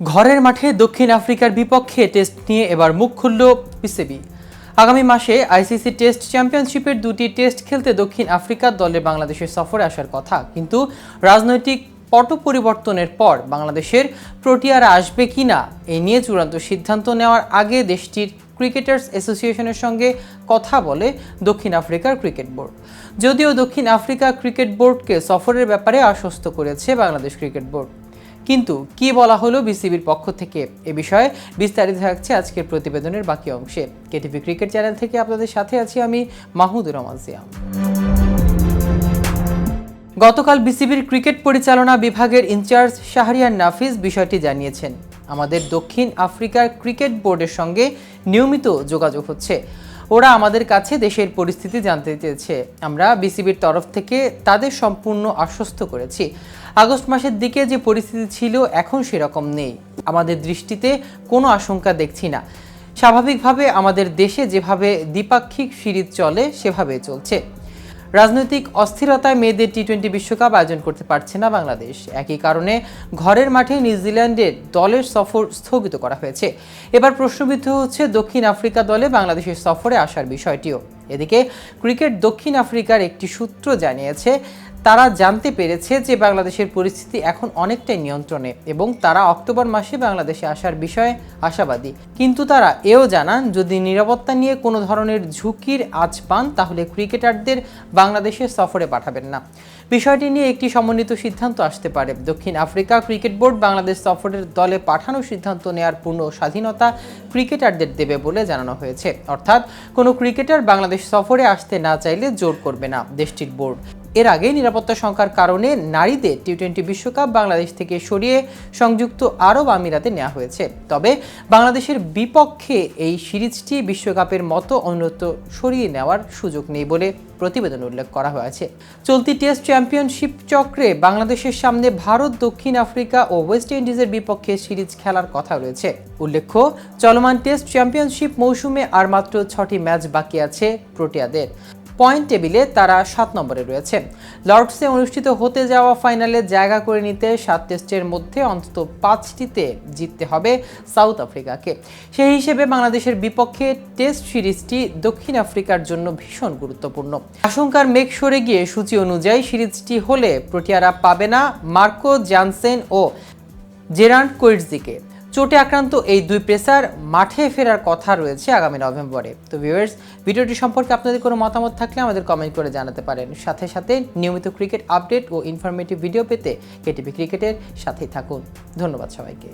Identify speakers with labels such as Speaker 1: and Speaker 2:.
Speaker 1: ঘরের মাঠে দক্ষিণ আফ্রিকার বিপক্ষে টেস্ট নিয়ে এবার মুখ খুলল পিসিবি। আগামী মাসে আইসিসি টেস্ট চ্যাম্পিয়নশিপের দুটি টেস্ট খেলতে দক্ষিণ আফ্রিকার দলে বাংলাদেশের সফরে আসার কথা। কিন্তু রাজনৈতিক পট পরিবর্তনের পর বাংলাদেশের প্রোটিয়ারা আসবে কিনা এ নিয়ে চূড়ান্ত সিদ্ধান্ত নেওয়ার আগে দেশটির ক্রিকেটার্স অ্যাসোসিয়েশনের সঙ্গে কথা বলে দক্ষিণ আফ্রিকার ক্রিকেট বোর্ড। যদিও দক্ষিণ আফ্রিকা ক্রিকেট বোর্ডকে সফরের ব্যাপারে আশ্বস্ত করেছে বাংলাদেশ ক্রিকেট বোর্ড। কিন্তু কি বলা হলো বিসিবির পক্ষ থেকে? এ বিষয়ে বিস্তারিত থাকছে আজকের প্রতিবেদনের বাকি অংশে। কেটিভি ক্রিকেট চ্যানেল থেকে আপনাদের সাথে আছি আমি মাহমুদুর রহমান সিয়াম গতকাল বিসিবির ক্রিকেট পরিচালনা বিভাগের ইনচার্জ শাহরিয়ার নাফিস বিষয়টি জানিয়েছেন। আমাদের দক্ষিণ আফ্রিকার ক্রিকেট বোর্ডের সঙ্গে নিয়মিত যোগাযোগ হচ্ছে। ওরা আমাদের কাছে দেশের পরিস্থিতি জানতে চেয়েছে। আমরা বিসিবির তরফ থেকে তাদের সম্পূর্ণ আশ্বস্ত করেছি। আগস্ট মাসের দিকে যে পরিস্থিতি ছিল, এখন সেরকম নেই। আমাদের দৃষ্টিতে কোনো আশঙ্কা দেখছি না। স্বাভাবিকভাবে আমাদের দেশে যেভাবে দ্বিপাক্ষিক সিরিজ চলে, সেভাবে চলছে। রাজনৈতিক অস্থিরতায় মেয়েদের টি টোয়েন্টি বিশ্বকাপ আয়োজন করতে পারছে না বাংলাদেশ। একই কারণে ঘরের মাঠে নিউজিল্যান্ডের দলের সফর স্থগিত করা হয়েছে। এবার প্রশ্নবিদ্ধ হচ্ছে দক্ষিণ আফ্রিকা দলে বাংলাদেশের সফরে আসার বিষয়টিও। এদিকে ক্রিকেট দক্ষিণ আফ্রিকার একটি সূত্র জানিয়েছে, তারা জানতে পেরেছে যে বাংলাদেশের পরিস্থিতি এখন অনেকটাই নিয়ন্ত্রণে এবং তারা অক্টোবর মাসে বাংলাদেশে আসার বিষয়ে আশাবাদী। কিন্তু তারা এও জানান, যদি নিরাপত্তা নিয়ে কোনো ধরনের ঝুঁকির আজ পান, তাহলে ক্রিকেটারদের বাংলাদেশে সফরে পাঠাবেন না। বিষয়টি নিয়ে একটি সমন্বিত সিদ্ধান্ত আসতে পারে। দক্ষিণ আফ্রিকা ক্রিকেট বোর্ড বাংলাদেশ সফরের দলে পাঠানোর সিদ্ধান্ত নেওয়ার পূর্ণ স্বাধীনতা ক্রিকেটারদের দেবে বলে জানানো হয়েছে। অর্থাৎ কোনো ক্রিকেটার বাংলাদেশ সফরে আসতে না চাইলে জোর করবে না দেশটির বোর্ড। এর আগে নিরাপত্তা সংখ্যার কারণে নারীদের টি টোয়েন্টি বিশ্বকাপ বাংলাদেশ থেকে সরিয়ে সংযুক্ত আরব আমিরাতে নেওয়া হয়েছে। তবে বাংলাদেশের বিপক্ষে এই সিরিজটি বিশ্বকাপের মতো অন্যত্র সরিয়ে নেওয়ার সুযোগ নেই বলে প্রতিবেদন উল্লেখ করা হয়েছে। চলতি টেস্ট চ্যাম্পিয়নশিপ চক্রে বাংলাদেশের সামনে ভারত, দক্ষিণ আফ্রিকা ও ওয়েস্ট ইন্ডিজের বিপক্ষে সিরিজ খেলার কথা রয়েছে। উল্লেখ্য, চলমান টেস্ট চ্যাম্পিয়নশিপ মৌসুমে আর মাত্র ছটি ম্যাচ বাকি আছে প্রোটিয়াদের। পয়েন্ট টেবিলে তারা সাত নম্বরে রয়েছে। লর্ডসে অনুষ্ঠিত হতে যাওয়া ফাইনালে জায়গা করে নিতে সাত টেস্টের মধ্যে অন্তত পাঁচটিতে জিততে হবে সাউথ আফ্রিকাকে। সেই হিসেবে বাংলাদেশের বিপক্ষে টেস্ট সিরিজটি দক্ষিণ আফ্রিকার জন্য ভীষণ গুরুত্বপূর্ণ। আশঙ্কার মেঘ সরে গিয়ে সূচি অনুযায়ী সিরিজটি হলে প্রোটিয়ারা পাবে না মার্কো জানসেন ও জেরান্ড কোয়েটসদিকে চোটে আক্রান্ত এই দুই পেসার মাঠে ফেরার কথা রয়েছে আগামী নভেম্বরে। তো ভিউয়ার্স ভিডিওটি সম্পর্কে আপনাদের কোনো মতামত থাকলে আমাদের কমেন্ট করে জানাতে পারেন। সাথে সাথে নিয়মিত ক্রিকেট আপডেট ও ইনফরমেটিভ ভিডিও পেতে কেটিভি ক্রিকেটের সাথেই থাকুন। ধন্যবাদ সবাইকে।